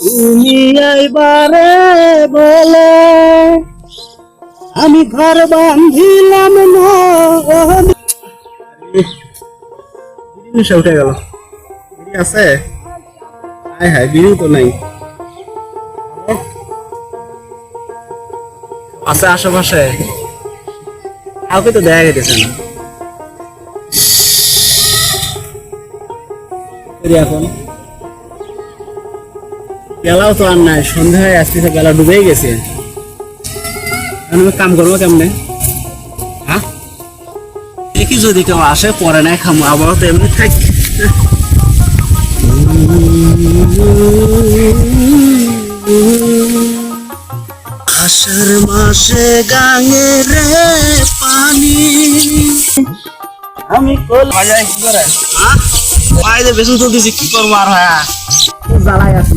তুমি এইবারে বলে, আমি ঘর বান্ধিলাম না। বিড়ি উঠে গেল। বিড়ি আছে? হায় হায় বিড়ি তো নাই। আছে আশেপাশে। কাউকে তো দেখা গেছে না। এখন বেলাও তো আর নাই সন্ধ্যা হয়ে আসতেছে বেলা ডুবেই গেছে। আমি কাম করব কেমনে? হ্যাঁ দেখি যদি কেউ আসে পরে নাই খামো আবার তো এমনি থাক। আষাঢ় মাসে গাঙে রে পানি। আমি কল বাজায় কি করে? হ্যাঁ? ভাই বেশি চলতেছি কি করব আর হ্যাঁ জ্বালাই আছি।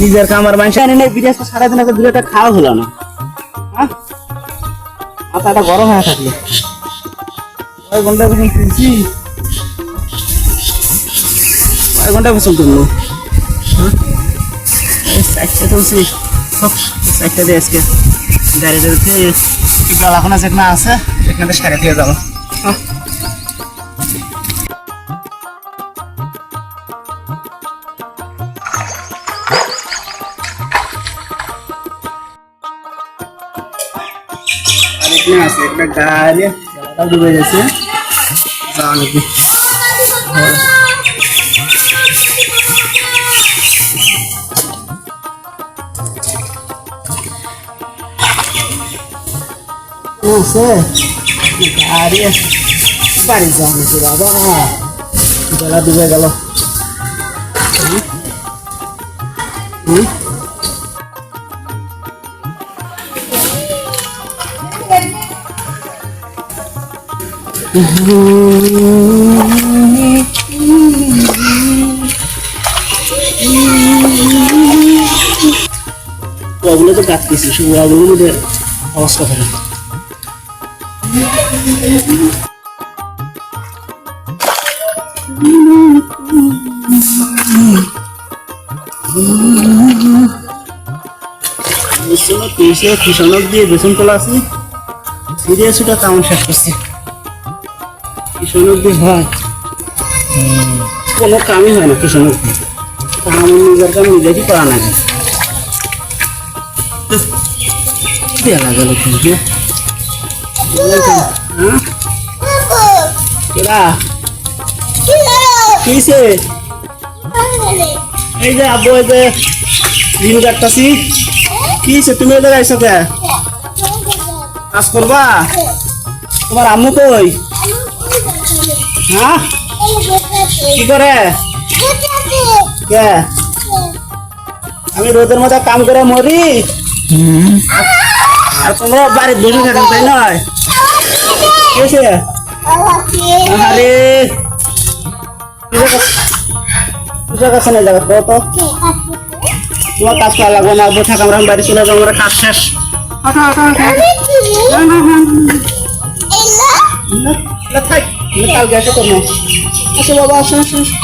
নিজের কামার মানুষ আনে নাই আজকে সারাদিন আগে বিড়িটা খাওয়া হলো না। মাথাটা গরম হয়ে থাকল। কয় ঘণ্টা পর্যন্ত তুলছি? কয় ঘণ্টা তুললো? হ্যাঁ? তুলছি। চারটে দিয়ে আজকে গাড়িতে উঠে গালাখানা যেখানে আছে এখানে সারে দিয়ে যাব। হ্যাঁ। এখানে আছে একটা গাড়ি। গাড়িটা ডুবে গেছে। নাকি। আছে গাড়ি বাড়ি যাও নাকি বাবা। গলা ডুবে গেল। হুম? হুম? ওগুলো তো কাটতেছি, শুধু ওগুলো আওয়াজ কথা বেসনও দিয়ে বেসন তোলা আছে। সিরিয়াস ওটা কামড় শেষ করছে। কিষণক দিয়ে হয়। কোনো কামই হয় না কিষণক দিয়ে কাম নিজের কাম নিজেরই করা লাগে। দেওয়া গেল কিন্তু হ্যাঁ কেডা কিসে এই যে আব্বু, এই যে দিন কাটতাছি। কাজ করবা? তোমার আম্মু কই? হ্যাঁ কি করে? কে? আমি রোদের মধ্যে কাম করে মরি। আর তোমরা বাড়ির বসে থাকেন তাই নয়? আরে কিসের কাছে নেই যাবে তো তো? তোমার কাজ করা লাগবে না বসে থাক আমরা বাড়ি চলে যাব আমরা কাজ শেষ। কালকে এসে করব আসো বাবা, আসো আসো আসো।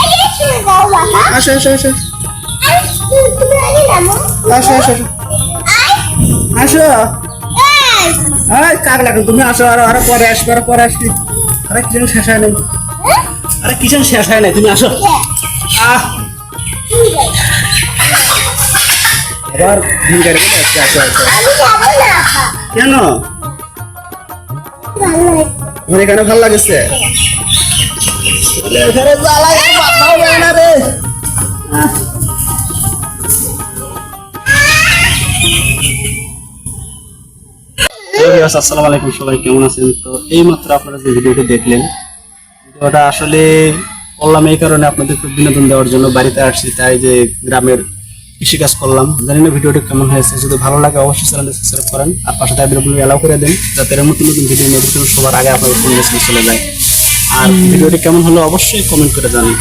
আসো আসো আসো। আসো আসো আসো। কাক লাগে তুমি আসো, আরও আরও পরে আসবে, আরও পরে আসবি। আরে কিষণ শেষ হয় নাই। আরে কিষণ শেষ হয় নাই, তুমি আসো। আহ। আবার দিন আজকে আসো আসো। কেন? তোমার এখানে ভালো লাগছে? মাথাও যায় না রে। আসসালামু আলাইকুম সবাই কেমন আছেন? তো এই মাত্র আপনারা যে ভিডিওটি দেখলেন ভিডিওটা আসলে করলাম এই কারণে আপনাদের খুব বিনোদন দেওয়ার জন্য বাড়িতে আসছি তাই যে গ্রামের কৃষিকাজ করলাম। জানি না ভিডিওটি কেমন হয়েছে। যদি ভালো লাগে অবশ্যই চ্যানেলটি সাবস্ক্রাইব করেন। আর পাশে ভিডিওগুলো অ্যালাউ করে দেন যাতে এর নতুন নতুন ভিডিও নোটিফিকেশন সবার আগে আপনাদের ফোন চলে যায়। আর ভিডিওটি কেমন হলো অবশ্যই কমেন্ট করে জানান।